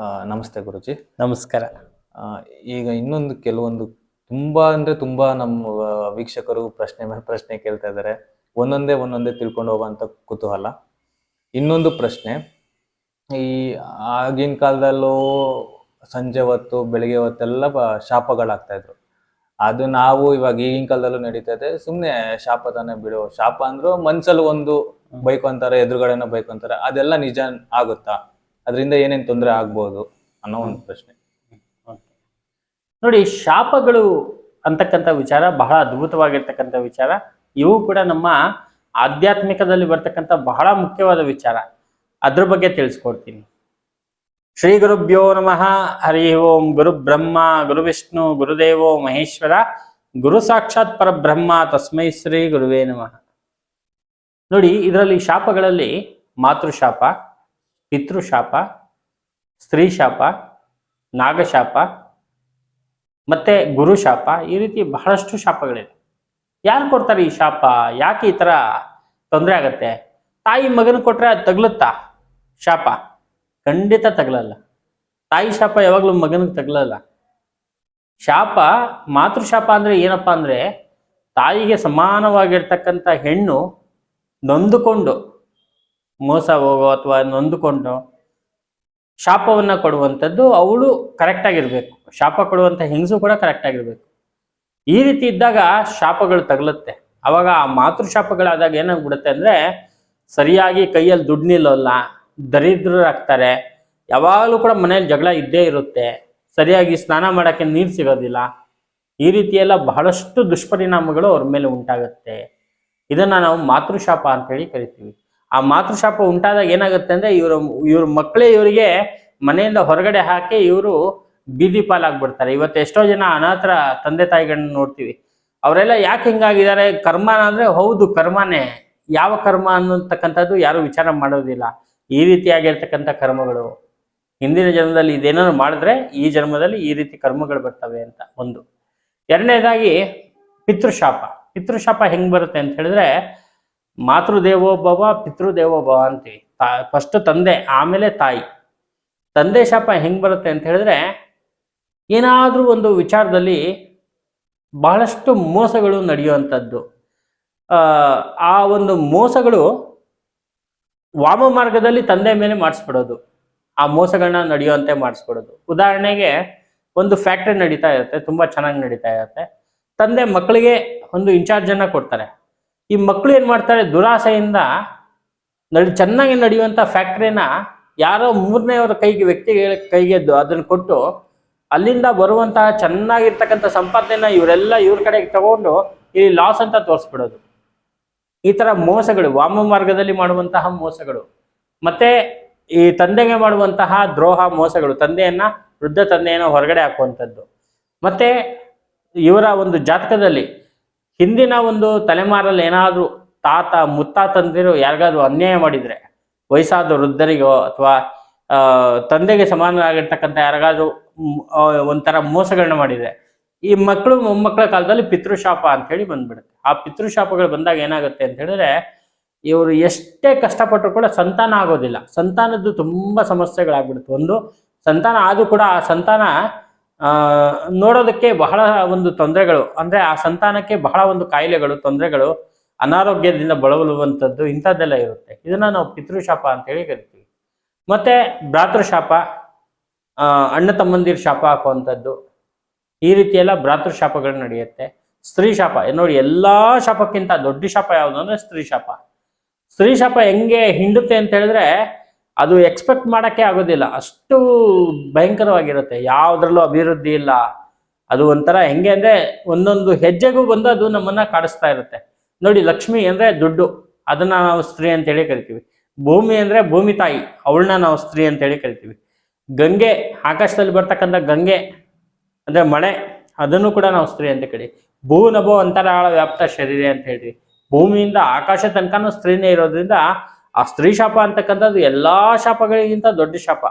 ಆ, ನಮಸ್ತೆ ಗುರುಜಿ. ನಮಸ್ಕಾರ. ಆ, ಈಗ ಇನ್ನೊಂದು ಕೆಲವೊಂದು ತುಂಬಾ ಅಂದ್ರೆ ತುಂಬಾ ನಮ್ಮ ಆ, ವೀಕ್ಷಕರು ಪ್ರಶ್ನೆ ಮೇಲೆ ಪ್ರಶ್ನೆ ಕೇಳ್ತಾ ಇದ್ದಾರೆ. ಒಂದೊಂದೇ ಒಂದೊಂದೇ ತಿಳ್ಕೊಂಡು ಹೋಗುವಂತ ಕುತೂಹಲ. ಇನ್ನೊಂದು ಪ್ರಶ್ನೆ ಈ ಆಗಿನ ಕಾಲದಲ್ಲೂ ಸಂಜೆ ಹೊತ್ತು ಬೆಳಿಗ್ಗೆ ಹೊತ್ತೆಲ್ಲ ಬ- ಶಾಪಗಳಾಗ್ತಾ ಇದ್ರು. ಅದು ನಾವು ಇವಾಗ ಈಗಿನ ಕಾಲದಲ್ಲೂ ನಡೀತಾ ಇದೆ. ಸುಮ್ಮನೆ ಶಾಪ ತಾನೇ ಬಿಡು. ಶಾಪ ಅಂದ್ರು ಮನ್ಸಲ್ಲಿ ಒಂದು ಬೈಕೊಂತಾರೆ ಎದುರುಗಡೆನೋ ಬೈಕೊಂತಾರೆ. ಅದೆಲ್ಲ ನಿಜ ಆಗುತ್ತಾ? ಅದರಿಂದ ಏನೇನು ತೊಂದರೆ ಆಗ್ಬೋದು ಅನ್ನೋ ಒಂದು ಪ್ರಶ್ನೆ. ನೋಡಿ ಶಾಪಗಳು ಅಂತಕ್ಕಂಥ ವಿಚಾರ ಬಹಳ ಅದ್ಭುತವಾಗಿರ್ತಕ್ಕಂಥ ವಿಚಾರ. ಇವು ಕೂಡ ನಮ್ಮ ಆಧ್ಯಾತ್ಮಿಕದಲ್ಲಿ ಬರ್ತಕ್ಕಂಥ ಬಹಳ ಮುಖ್ಯವಾದ ವಿಚಾರ. ಅದ್ರ ಬಗ್ಗೆ ತಿಳಿಸ್ಕೊಡ್ತೀನಿ. ಶ್ರೀ ಗುರುಭ್ಯೋ ನಮಃ. ಹರಿ ಓಂ ಗುರು ಬ್ರಹ್ಮ ಗುರು ವಿಷ್ಣು ಗುರುದೇವೋ ಮಹೇಶ್ವರ ಗುರು ಸಾಕ್ಷಾತ್ ಪರಬ್ರಹ್ಮ ತಸ್ಮೈ ಶ್ರೀ ಗುರುವೇ ನಮಃ. ನೋಡಿ ಇದರಲ್ಲಿ ಶಾಪಗಳಲ್ಲಿ ಮಾತೃಶಾಪ ಪಿತೃಶಾಪ, ಸ್ತ್ರೀಶಾಪ, ನಾಗಶಾಪ, ಮತ್ತೆ ಗುರು ಶಾಪ ಈ ರೀತಿ ಬಹಳಷ್ಟು ಶಾಪಗಳಿದೆ. ಯಾರು ಕೊಡ್ತಾರೆ ಈ ಶಾಪ? ಯಾಕೆ ಈ ಥರ ತೊಂದರೆ ಆಗತ್ತೆ? ತಾಯಿ ಮಗನ ಕೊಟ್ರೆ ಅದು ತಗ್ಲುತ್ತಾ? ಶಾಪ. ಖಂಡಿತ ತಗಲಲ್ಲ. ತಾಯಿ ಶಾಪ ಯಾವಾಗಲೂ ಮಗನಿಗೆ ತಗಲಲ್ಲ. ಶಾಪ, ಮಾತೃಶಾಪ ಅಂದ್ರೆ ಏನಪ್ಪಾ ಅಂದ್ರೆ ತಾಯಿಗೆ ಸಮಾನವಾಗಿರ್ತಕ್ಕಂಥ ಹೆಣ್ಣು ನೊಂದುಕೊಂಡು ಮೋಸ ಹೋಗೋ ಅಥವಾ ನೊಂದುಕೊಂಡು ಶಾಪವನ್ನು ಕೊಡುವಂಥದ್ದು ಅವಳು ಕರೆಕ್ಟ್ ಆಗಿರ್ಬೇಕು. ಶಾಪ ಕೊಡುವಂಥ ಹೆಂಗಸು ಕೂಡ ಕರೆಕ್ಟ್ ಆಗಿರ್ಬೇಕು. ಈ ರೀತಿ ಇದ್ದಾಗ ಶಾಪಗಳು ತಗಲುತ್ತೆ. ಅವಾಗ ಆ ಮಾತೃಶಾಪಗಳಾದಾಗ ಏನಾಗ್ಬಿಡುತ್ತೆ ಅಂದರೆ ಸರಿಯಾಗಿ ಕೈಯಲ್ಲಿ ದುಡ್ಡು ನಿಲ್ಲೋಲ್ಲ, ದರಿದ್ರರಾಗ್ತಾರೆ. ಯಾವಾಗಲೂ ಕೂಡ ಮನೇಲಿ ಜಗಳ ಇದ್ದೇ ಇರುತ್ತೆ. ಸರಿಯಾಗಿ ಸ್ನಾನ ಮಾಡೋಕ್ಕೆ ನೀರು ಸಿಗೋದಿಲ್ಲ. ಈ ರೀತಿಯೆಲ್ಲ ಬಹಳಷ್ಟು ದುಷ್ಪರಿಣಾಮಗಳು ಅವ್ರ ಮೇಲೆ ಉಂಟಾಗುತ್ತೆ. ಇದನ್ನು ನಾವು ಮಾತೃಶಾಪ ಅಂತೇಳಿ ಕರಿತೀವಿ. ಆ ಮಾತೃಶಾಪ ಉಂಟಾದಾಗ ಏನಾಗುತ್ತೆ ಅಂದ್ರೆ ಇವರು ಇವ್ರ ಮಕ್ಕಳೇ ಇವರಿಗೆ ಮನೆಯಿಂದ ಹೊರಗಡೆ ಹಾಕಿ ಇವರು ಬೀದಿ ಪಾಲಾಗ್ಬಿಡ್ತಾರೆ. ಇವತ್ತು ಎಷ್ಟೋ ಜನ ಅನಾಥರ ತಂದೆ ತಾಯಿಗಳನ್ನ ನೋಡ್ತೀವಿ. ಅವರೆಲ್ಲ ಯಾಕೆ ಹಿಂಗಾಗಿದ್ದಾರೆ? ಕರ್ಮ ಅಂದ್ರೆ ಹೌದು ಕರ್ಮನೇ. ಯಾವ ಕರ್ಮ ಅನ್ನತಕ್ಕಂಥದ್ದು ಯಾರು ವಿಚಾರ ಮಾಡೋದಿಲ್ಲ. ಈ ರೀತಿಯಾಗಿರ್ತಕ್ಕಂಥ ಕರ್ಮಗಳು. ಹಿಂದಿನ ಜನ್ಮದಲ್ಲಿ ಇದೇನಾದ್ರು ಮಾಡಿದ್ರೆ ಈ ಜನ್ಮದಲ್ಲಿ ಈ ರೀತಿ ಕರ್ಮಗಳು ಬರ್ತವೆ ಅಂತ ಒಂದು. ಎರಡನೇದಾಗಿ ಪಿತೃಶಾಪ. ಪಿತೃಶಾಪ ಹೆಂಗ್ ಬರುತ್ತೆ ಅಂತ ಹೇಳಿದ್ರೆ ಮಾತೃದೇವೋಭವ ಪಿತೃದೇವೋಭವ ಅಂತೀವಿ. ತಾ ಫಸ್ಟ್ ತಂದೆ ಆಮೇಲೆ ತಾಯಿ. ತಂದೆ ಶಾಪ ಹೆಂಗೆ ಬರುತ್ತೆ ಅಂತ ಹೇಳಿದ್ರೆ ಏನಾದರೂ ಒಂದು ವಿಚಾರದಲ್ಲಿ ಬಹಳಷ್ಟು ಮೋಸಗಳು ನಡೆಯುವಂಥದ್ದು. ಆ, ಒಂದು ಮೋಸಗಳು ವಾಮ ಮಾರ್ಗದಲ್ಲಿ ತಂದೆ ಮೇಲೆ ಮಾಡಿಸ್ಬಿಡೋದು. ಆ ಮೋಸಗಳನ್ನ ನಡೆಯುವಂತೆ ಮಾಡಿಸ್ಬಿಡೋದು. ಉದಾಹರಣೆಗೆ ಒಂದು ಫ್ಯಾಕ್ಟ್ರಿ ನಡೀತಾ ಇರುತ್ತೆ ತುಂಬ ಚೆನ್ನಾಗಿ ನಡೀತಾ ಇರುತ್ತೆ. ತಂದೆ ಮಕ್ಕಳಿಗೆ ಒಂದು ಇನ್ಚಾರ್ಜ್ ಅನ್ನ ಕೊಡ್ತಾರೆ. ಈ ಮಕ್ಕಳು ಏನು ಮಾಡ್ತಾರೆ? ದುರಾಸೆಯಿಂದ ನಡಿ, ಚೆನ್ನಾಗಿ ನಡೆಯುವಂಥ ಫ್ಯಾಕ್ಟ್ರಿನ ಯಾರೋ ಮೂರನೆಯವರ ಕೈಗೆ, ವ್ಯಕ್ತಿಗೆ ಕೈಗೆ ಅದನ್ನು ಕೊಟ್ಟು ಅಲ್ಲಿಂದ ಬರುವಂತಹ ಚೆನ್ನಾಗಿರ್ತಕ್ಕಂಥ ಸಂಪಾದನೆನ ಇವರೆಲ್ಲ ಇವ್ರ ಕಡೆಗೆ ತಗೊಂಡು ಇಲ್ಲಿ ಲಾಸ್ ಅಂತ ತೋರಿಸ್ಬಿಡೋದು. ಈ ಥರ ಮೋಸಗಳು ವಾಮ ಮಾರ್ಗದಲ್ಲಿ ಮಾಡುವಂತಹ ಮೋಸಗಳು, ಮತ್ತೆ ಈ ತಂದೆಗೆ ಮಾಡುವಂತಹ ದ್ರೋಹ ಮೋಸಗಳು, ತಂದೆಯನ್ನ, ವೃದ್ಧ ತಂದೆಯನ್ನ ಹೊರಗಡೆ ಹಾಕುವಂಥದ್ದು. ಮತ್ತೆ ಇವರ ಒಂದು ಜಾತಕದಲ್ಲಿ ಹಿಂದಿನ ಒಂದು ತಲೆಮಾರಲ್ಲಿ ಏನಾದರೂ ತಾತ ಮುತ್ತಾತಂದಿರು ಯಾರಿಗಾದ್ರೂ ಅನ್ಯಾಯ ಮಾಡಿದರೆ, ವಯಸ್ಸಾದ ವೃದ್ಧರಿಗೋ ಅಥವಾ ತಂದೆಗೆ ಸಮಾನರಾಗಿರ್ತಕ್ಕಂಥ ಯಾರಿಗಾದ್ರೂ ಒಂಥರ ಮೋಸಗಳನ್ನ ಮಾಡಿದರೆ, ಈ ಮಕ್ಕಳು ಮೊಮ್ಮಕ್ಕಳ ಕಾಲದಲ್ಲಿ ಪಿತೃಶಾಪ ಅಂತ ಹೇಳಿ ಬಂದ್ಬಿಡುತ್ತೆ. ಆ ಪಿತೃಶಾಪಗಳು ಬಂದಾಗ ಏನಾಗುತ್ತೆ ಅಂತ ಹೇಳಿದ್ರೆ, ಇವರು ಎಷ್ಟೇ ಕಷ್ಟಪಟ್ಟರು ಕೂಡ ಸಂತಾನ ಆಗೋದಿಲ್ಲ. ಸಂತಾನದ್ದು ತುಂಬ ಸಮಸ್ಯೆಗಳಾಗ್ಬಿಡುತ್ತೆ. ಒಂದು, ಸಂತಾನ ಆದರೂ ಕೂಡ ಆ ಸಂತಾನ ನೋಡೋದಕ್ಕೆ ಬಹಳ ಒಂದು ತೊಂದರೆಗಳು. ಅಂದ್ರೆ ಆ ಸಂತಾನಕ್ಕೆ ಬಹಳ ಒಂದು ಕಾಯಿಲೆಗಳು ತೊಂದರೆಗಳು ಅನಾರೋಗ್ಯದಿಂದ ಬಳಲುವಂಥದ್ದು ಇಂಥದ್ದೆಲ್ಲ ಇರುತ್ತೆ. ಇದನ್ನ ನಾವು ಪಿತೃಶಾಪ ಅಂತ ಹೇಳಿ ಕರಿತೀವಿ. ಮತ್ತೆ ಭ್ರಾತೃಶಾಪ ಆ, ಅಣ್ಣ ತಮ್ಮಂದಿರ ಶಾಪ ಹಾಕುವಂಥದ್ದು. ಈ ರೀತಿ ಎಲ್ಲ ಭ್ರಾತೃಶಾಪಗಳು ನಡೆಯುತ್ತೆ. ಸ್ತ್ರೀ ಶಾಪ ನೋಡಿ ಎಲ್ಲಾ ಶಾಪಕ್ಕಿಂತ ದೊಡ್ಡ ಶಾಪ ಯಾವುದು ಅಂದ್ರೆ ಸ್ತ್ರೀ ಶಾಪ ಸ್ತ್ರೀ ಶಾಪ ಹೆಂಗೆ ಹಿಂಡುತ್ತೆ ಅಂತ ಹೇಳಿದ್ರೆ ಅದು ಎಕ್ಸ್ಪೆಕ್ಟ್ ಮಾಡೋಕ್ಕೆ ಆಗೋದಿಲ್ಲ. ಅಷ್ಟು ಭಯಂಕರವಾಗಿರುತ್ತೆ. ಯಾವುದ್ರಲ್ಲೂ ಅಭಿವೃದ್ಧಿ ಇಲ್ಲ. ಅದು ಒಂಥರ ಹೆಂಗೆ ಅಂದರೆ ಒಂದೊಂದು ಹೆಜ್ಜೆಗೂ ಬಂದು ಅದು ನಮ್ಮನ್ನು ಕಾಡಿಸ್ತಾ ಇರುತ್ತೆ. ನೋಡಿ, ಲಕ್ಷ್ಮಿ ಅಂದರೆ ದುಡ್ಡು. ಅದನ್ನು ನಾವು ಸ್ತ್ರೀ ಅಂತೇಳಿ ಕರಿತೀವಿ. ಭೂಮಿ ಅಂದರೆ ಭೂಮಿ ತಾಯಿ. ಅವಳನ್ನ ನಾವು ಸ್ತ್ರೀ ಅಂತೇಳಿ ಕರಿತೀವಿ. ಗಂಗೆ, ಆಕಾಶದಲ್ಲಿ ಬರ್ತಕ್ಕಂಥ ಗಂಗೆ ಅಂದರೆ ಮಳೆ, ಅದನ್ನು ಕೂಡ ನಾವು ಸ್ತ್ರೀ ಅಂತ ಕರಿ. ಭೂ ನಭೋ ಅಂತರಾಳ ವ್ಯಾಪ್ತ ಶರೀರ ಅಂತ ಹೇಳಿ ಭೂಮಿಯಿಂದ ಆಕಾಶ ತನಕನೂ ಸ್ತ್ರೀನೇ ಇರೋದ್ರಿಂದ ಆ ಸ್ತ್ರೀ ಶಾಪ ಅಂತಕ್ಕಂಥದ್ದು ಎಲ್ಲಾ ಶಾಪಗಳಿಗಿಂತ ದೊಡ್ಡ ಶಾಪ.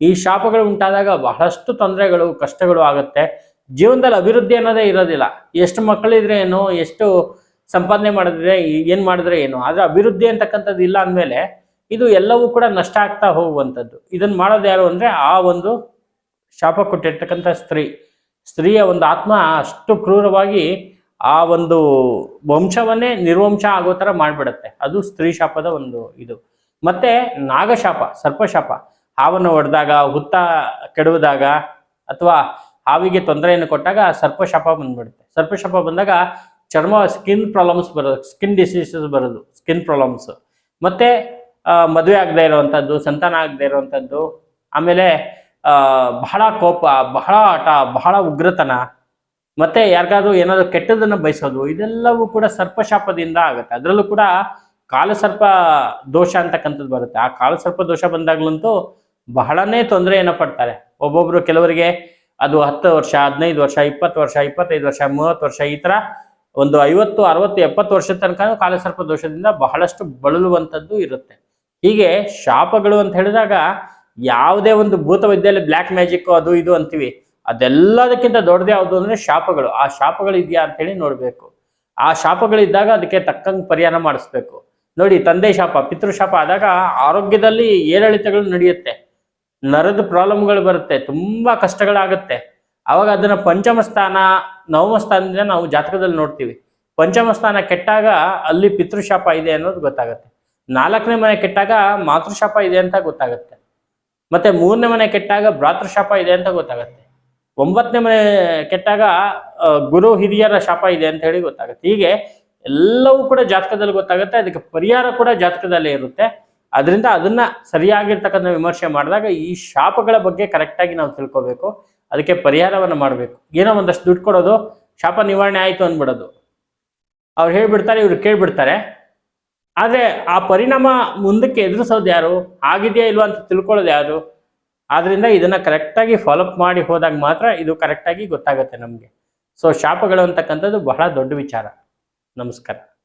ಈ ಶಾಪಗಳು ಉಂಟಾದಾಗ ಬಹಳಷ್ಟು ತೊಂದರೆಗಳು, ಕಷ್ಟಗಳು ಆಗುತ್ತೆ. ಜೀವನದಲ್ಲಿ ಅಭಿವೃದ್ಧಿ ಅನ್ನೋದೇ ಇರೋದಿಲ್ಲ. ಎಷ್ಟು ಮಕ್ಕಳಿದ್ರೆ ಏನು, ಎಷ್ಟು ಸಂಪಾದನೆ ಮಾಡಿದ್ರೆ, ಏನು ಮಾಡಿದ್ರೆ ಏನು. ಆದರೆ ಅಭಿವೃದ್ಧಿ ಅಂತಕ್ಕಂಥದ್ದು ಇಲ್ಲ ಅಂದಮೇಲೆ ಇದು ಎಲ್ಲವೂ ಕೂಡ ನಷ್ಟ ಆಗ್ತಾ ಹೋಗುವಂಥದ್ದು. ಇದನ್ನು ಮಾಡೋದು ಯಾರು ಅಂದ್ರೆ ಆ ಒಂದು ಶಾಪ ಕೊಟ್ಟಿರ್ತಕ್ಕಂಥ ಸ್ತ್ರೀ. ಸ್ತ್ರೀಯ ಒಂದು ಆತ್ಮ ಅಷ್ಟು ಕ್ರೂರವಾಗಿ ಆ ಒಂದು ವಂಶವನ್ನೇ ನಿರ್ವಂಶ ಆಗೋ ಥರ ಮಾಡಿಬಿಡುತ್ತೆ. ಅದು ಸ್ತ್ರೀ ಶಾಪದ ಒಂದು ಇದು. ಮತ್ತೆ ನಾಗಶಾಪ, ಸರ್ಪಶಾಪ. ಹಾವನ್ನು ಹೊಡೆದಾಗ ಹುತ್ತ ಕೆಡುವುದಾಗ ಅಥವಾ ಹಾವಿಗೆ ತೊಂದರೆಯನ್ನು ಕೊಟ್ಟಾಗ ಸರ್ಪಶಾಪ ಬಂದ್ಬಿಡುತ್ತೆ. ಸರ್ಪಶಾಪ ಬಂದಾಗ ಚರ್ಮ ಸ್ಕಿನ್ ಪ್ರಾಬ್ಲಮ್ಸ್ ಬರೋದು ಸ್ಕಿನ್ ಡಿಸೀಸಸ್ ಬರೋದು, ಸ್ಕಿನ್ ಪ್ರಾಬ್ಲಮ್ಸ್. ಮತ್ತೆ ಮದುವೆ ಆಗದೆ ಇರುವಂಥದ್ದು, ಸಂತಾನ ಆಗದೆ ಇರುವಂಥದ್ದು. ಆಮೇಲೆ ಬಹಳ ಕೋಪ, ಬಹಳ ಆಟ ಬಹಳ ಉಗ್ರತನ. ಮತ್ತೆ ಯಾರಿಗಾದ್ರೂ ಏನಾದ್ರೂ ಕೆಟ್ಟದನ್ನು ಬಯಸೋದು, ಇದೆಲ್ಲವೂ ಕೂಡ ಸರ್ಪಶಾಪದಿಂದ ಆಗುತ್ತೆ. ಅದರಲ್ಲೂ ಕೂಡ ಕಾಲಸರ್ಪ ದೋಷ ಅಂತಕ್ಕಂಥದ್ದು ಬರುತ್ತೆ. ಆ ಕಾಲಸರ್ಪ ದೋಷ ಬಂದಾಗ್ಲಂತೂ ಬಹಳನೇ ತೊಂದರೆಯನ್ನು ಪಡ್ತಾರೆ. ಒಬ್ಬೊಬ್ರು ಕೆಲವರಿಗೆ ಅದು ಹತ್ತು ವರ್ಷ, ಹದಿನೈದು ವರ್ಷ, ಇಪ್ಪತ್ತು ವರ್ಷ, ಇಪ್ಪತ್ತೈದು ವರ್ಷ, ಮೂವತ್ತು ವರ್ಷ ಈ ಥರ ಒಂದು ಐವತ್ತು, ಅರವತ್ತು, ಎಪ್ಪತ್ತು ವರ್ಷದ ತನಕ ಕಾಲಸರ್ಪ ದೋಷದಿಂದ ಬಹಳಷ್ಟು ಬಳಲುವಂಥದ್ದು ಇರುತ್ತೆ. ಹೀಗೆ ಶಾಪಗಳು ಅಂತ ಹೇಳಿದಾಗ ಯಾವುದೇ ಒಂದು ಭೂತ ವಿದ್ಯೆಯಲ್ಲಿ ಬ್ಲ್ಯಾಕ್ ಮ್ಯಾಜಿಕ್ ಅದು ಇದು ಅಂತೀವಿ. ಅದೆಲ್ಲದಕ್ಕಿಂತ ದೊಡ್ಡದು ಯಾವುದು ಅಂದ್ರೆ ಶಾಪಗಳು. ಆ ಶಾಪಗಳು ಇದೆಯಾ ಅಂತೇಳಿ ನೋಡಬೇಕು. ಆ ಶಾಪಗಳಿದ್ದಾಗ ಅದಕ್ಕೆ ತಕ್ಕಂಗೆ ಪರಿಹಾರ ಮಾಡಿಸ್ಬೇಕು. ನೋಡಿ, ತಂದೆ ಶಾಪ ಪಿತೃಶಾಪ ಆದಾಗ ಆರೋಗ್ಯದಲ್ಲಿ ಏರಿಳಿತಗಳು ನಡೆಯುತ್ತೆ. ನರದ ಪ್ರಾಬ್ಲಮ್ಗಳು ಬರುತ್ತೆ. ತುಂಬಾ ಕಷ್ಟಗಳಾಗುತ್ತೆ. ಆವಾಗ ಅದನ್ನ ಪಂಚಮ ಸ್ಥಾನ, ನವಮ ಸ್ಥಾನದಿಂದ ನಾವು ಜಾತಕದಲ್ಲಿ ನೋಡ್ತೀವಿ. ಪಂಚಮ ಸ್ಥಾನ ಕೆಟ್ಟಾಗ ಅಲ್ಲಿ ಪಿತೃಶಾಪ ಇದೆ ಅನ್ನೋದು ಗೊತ್ತಾಗುತ್ತೆ. ನಾಲ್ಕನೇ ಮನೆ ಕೆಟ್ಟಾಗ ಮಾತೃಶಾಪ ಇದೆ ಅಂತ ಗೊತ್ತಾಗುತ್ತೆ. ಮತ್ತೆ ಮೂರನೇ ಮನೆ ಕೆಟ್ಟಾಗ ಭ್ರಾತೃಶಾಪ ಇದೆ ಅಂತ ಗೊತ್ತಾಗುತ್ತೆ. ಒಂಬತ್ತನೇ ಮನೆ ಕೆಟ್ಟಾಗ ಗುರು ಹಿರಿಯರ ಶಾಪ ಇದೆ ಅಂತ ಹೇಳಿ ಗೊತ್ತಾಗುತ್ತೆ. ಹೀಗೆ ಎಲ್ಲವೂ ಕೂಡ ಜಾತಕದಲ್ಲಿ ಗೊತ್ತಾಗುತ್ತೆ, ಅದಕ್ಕೆ ಪರಿಹಾರ ಕೂಡ ಜಾತಕದಲ್ಲೇ ಇರುತ್ತೆ. ಅದರಿಂದ ಅದನ್ನ ಸರಿಯಾಗಿರ್ತಕ್ಕಂಥ ವಿಮರ್ಶೆ ಮಾಡಿದಾಗ ಈ ಶಾಪಗಳ ಬಗ್ಗೆ ಕರೆಕ್ಟಾಗಿ ನಾವು ತಿಳ್ಕೊಬೇಕು, ಅದಕ್ಕೆ ಪರಿಹಾರವನ್ನು ಮಾಡಬೇಕು. ಏನೋ ಒಂದಷ್ಟು ದುಡ್ಡು ಕೊಡೋದು, ಶಾಪ ನಿವಾರಣೆ ಆಯಿತು ಅಂದ್ಬಿಡೋದು. ಅವ್ರು ಹೇಳ್ಬಿಡ್ತಾರೆ, ಇವ್ರು ಕೇಳ್ಬಿಡ್ತಾರೆ. ಆದರೆ ಆ ಪರಿಣಾಮ ಮುಂದಕ್ಕೆ ಎದುರಿಸೋದು ಯಾರು? ಆಗಿದೆಯಾ ಇಲ್ವಾ ಅಂತ ತಿಳ್ಕೊಳ್ಳೋದು ಯಾರು? ಆದ್ರಿಂದ ಇದನ್ನ ಕರೆಕ್ಟಾಗಿ ಫಾಲೋಅಪ್ ಮಾಡಿ ಹೋದಾಗ ಮಾತ್ರ ಇದು ಕರೆಕ್ಟಾಗಿ ಗೊತ್ತಾಗುತ್ತೆ ನಮಗೆ. ಸೊ ಶಾಪಗಳು ಅಂತಕ್ಕಂಥದ್ದು ಬಹಳ ದೊಡ್ಡ ವಿಚಾರ. ನಮಸ್ಕಾರ.